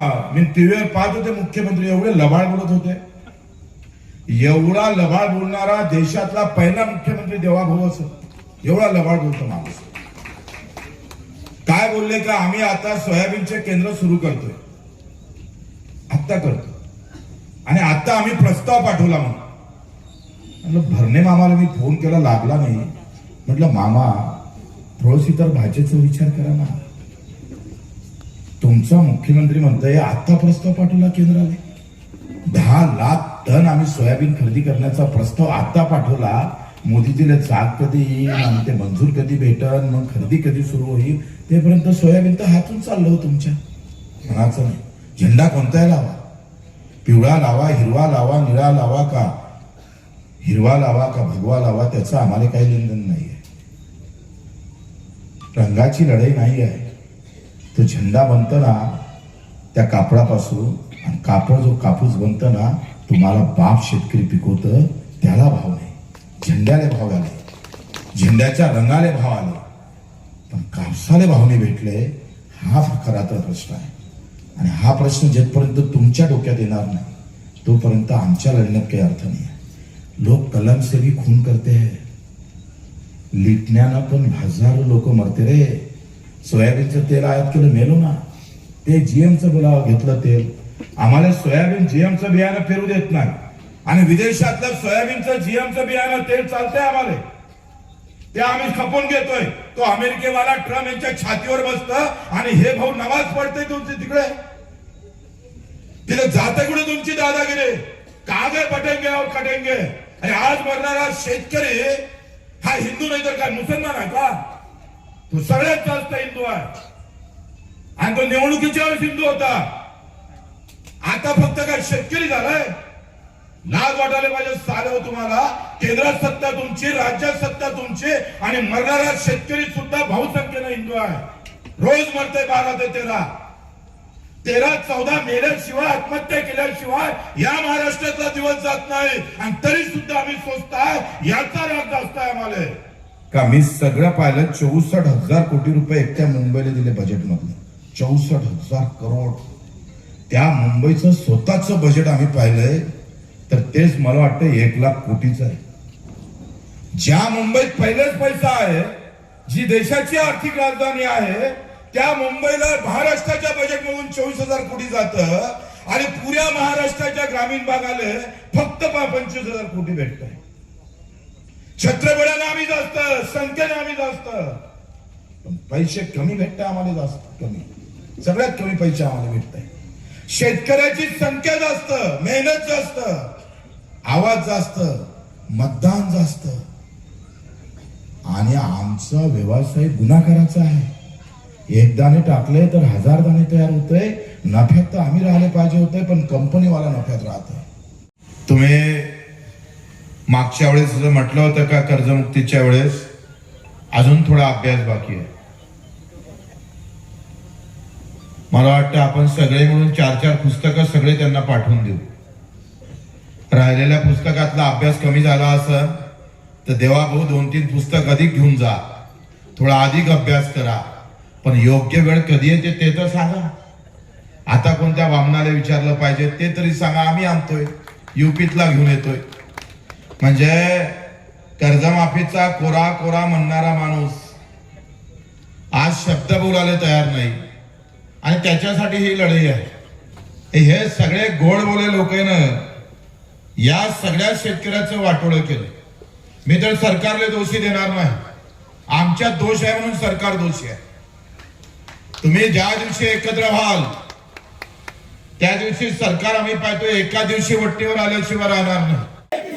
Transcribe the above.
हा, मी टीव्हीवर पाहत होते मुख्यमंत्री एवढे लबाळ बोलत होते. एवढा लबाळ बोलणारा देशातला पहिला मुख्यमंत्री देवाभाऊ असं एवढा लबाड बोलतो माणूस. काय बोलले का आम्ही आता सोयाबीनचे केंद्र सुरू करतोय. आत्ता करतो आणि आता आम्ही प्रस्ताव पाठवला म्हणून. म्हटलं भरणे मामाला मी फोन केला लागला नाही. म्हटलं मामा थोडीशी तर भाषेचा विचार करा ना. तुमचा मुख्यमंत्री म्हणतोय आत्ता प्रस्ताव पाठवला केंद्राने. दहा लाख टन आम्ही सोयाबीन खरेदी करण्याचा प्रस्ताव आता पाठवला. मोदीजीला चाक कधी येईल आणि ते मंजूर कधी भेटन मग खरेदी कधी सुरू होईल तेपर्यंत सोयाबीन तर हातून चाललं हो तुमच्या. म्हणाचं नाही. झेंडा कोणताही लावा? पिवळा लावा हिरवा लावा निळा लावा का? हिरवा लावा का भगवा लावा त्याचं आम्हाला काही लेनदेन नाही आहे रंगाची लढाई नाही आहे तो झेंडा बनतो ना त्या कापडापासून आणि कापड जो कापूस बनतो ना तुम्हाला बाप शेतकरी पिकवतं त्याला भाव नाही. झेंड्याला भाव आले. झेंड्याच्या रंगाले भाव आले. पण कापसाले भाव नाही भेटले हा खरा तर प्रश्न आहे. आणि हा प्रश्न जेथपर्यंत तुमच्या डोक्यात येणार नाही तोपर्यंत आमच्या लढण्यात काही अर्थ नाही आहे. लोक कलम से भी खून करते. हैं लिटण्यानं पण हजारो लोक मरते रे. सोयाबीनचं तेल आयात केलं मेलो ना. ते जीएमचं बोलावं घेतलं तेल. आम्हाला सोयाबीन जीएमचं बियाणं फिरू देत नाही. आणि विदेशातलं सोयाबीनचं जीएमचं बियाणं तेल चालतंय आम्हाला. ते आम्ही खपून घेतोय. तो अमेरिकेवाला ट्रम्प यांच्या छातीवर बसत आणि हे भाऊ नमाज पडते तुमचे तिकडे. तिथे जाते कुठे तुमची दादागिरी? कागे पटेंगे और कटेंगे आणि आज मरणारा शेतकरी हा हिंदू नाही तर काय मुसलमान आहे का? तो सगळ्यात जास्त हिंदू आहे. आणि तो निवडणुकीच्या वेळेस हिंदू होता. आता फक्त काय शेतकरी झालाय. लाज वाटायला पाहिजे साधव तुम्हाला. केंद्रात सत्ता तुमची राज्यात सत्ता तुमची आणि मरणारा शेतकरी सुद्धा बहुसंख्येनं हिंदू आहे. रोज मरते बारा ते तेरा. तेरा चौदा मेल्याशिवाय आत्महत्या केल्याशिवाय या महाराष्ट्राचा दिवस जात नाही. आणि तरी सुद्धा आम्ही सोचताय याचा राग जास्त आहे आम्हाला. का मी सगळं पाहिलं चौसष्ट हजार कोटी रुपये एकट्या मुंबईला दिले बजेटमधलं चौसष्ट हजार करोड. त्या मुंबईचं स्वतःच बजेट आम्ही पाहिलंय तर तेच मला वाटतं एक लाख कोटीचं आहे. ज्या मुंबईत पहिलेच पैसा आहे जी देशाची आर्थिक राजधानी आहे त्या मुंबईला महाराष्ट्राच्या बजेटमधून चोवीस हजार कोटी जात आणि पुऱ्या महाराष्ट्राच्या ग्रामीण भागाला फक्त पंचवीस हजार कोटी भेटत आहे छत्रपतीने आम्ही जास्त संख्येने आम्ही जास्त. पण पैसे कमी भेटत आम्हाला जास्त कमी. सगळ्यात कमी पैसे आम्हाला भेटत आहे शेतकऱ्याची संख्या जास्त मेहनत जास्त आवाज जास्त मतदान जास्त. आणि आमचा व्यवसाय गुन्हाकाराचा आहे. एक दाणे टाकले तर हजार दाणे तयार होते नफ्यात तर आम्ही राहिले पाहिजे होते पण कंपनीवाला नफ्यात राहत तुम्ही मागच्या वेळेस जर म्हटलं होतं का कर्जमुक्तीच्या वेळेस? अजून थोडा अभ्यास बाकी आहे. मला वाटतं आपण सगळे म्हणून चार चार पुस्तकं सगळे त्यांना पाठवून देऊ. राहिलेल्या पुस्तकातला अभ्यास कमी झाला असं तर देवा भाऊ दोन तीन पुस्तक अधिक घेऊन जा. थोडा अधिक अभ्यास करा. पण योग्य वेळ कधी येते ते तर सांगा. आता कोणत्या वामनाला विचारलं पाहिजे ते तरी सांगा. आम्ही आणतोय. युपीतला घेऊन येतोय. म्हणजे कर्जमाफीचा कोरा कोरा म्हणणारा माणूस आज शब्द बोलायला तयार नाही. आणि त्याच्यासाठी ही लढाई आहे. हे सगळे गोड बोले लोक ना या सगळ्या शेतकऱ्याचं वाटोळं केलं. मी तर सरकारला दोषी देणार नाही. आमच्यात दोष आहे म्हणून सरकार दोषी आहे. तुम्ही ज्या दिवशी एकत्र व्हाल त्या दिवशी सरकार आम्ही पाहतो एका दिवशी वट्टीवर आल्याशिवाय राहणार नाही.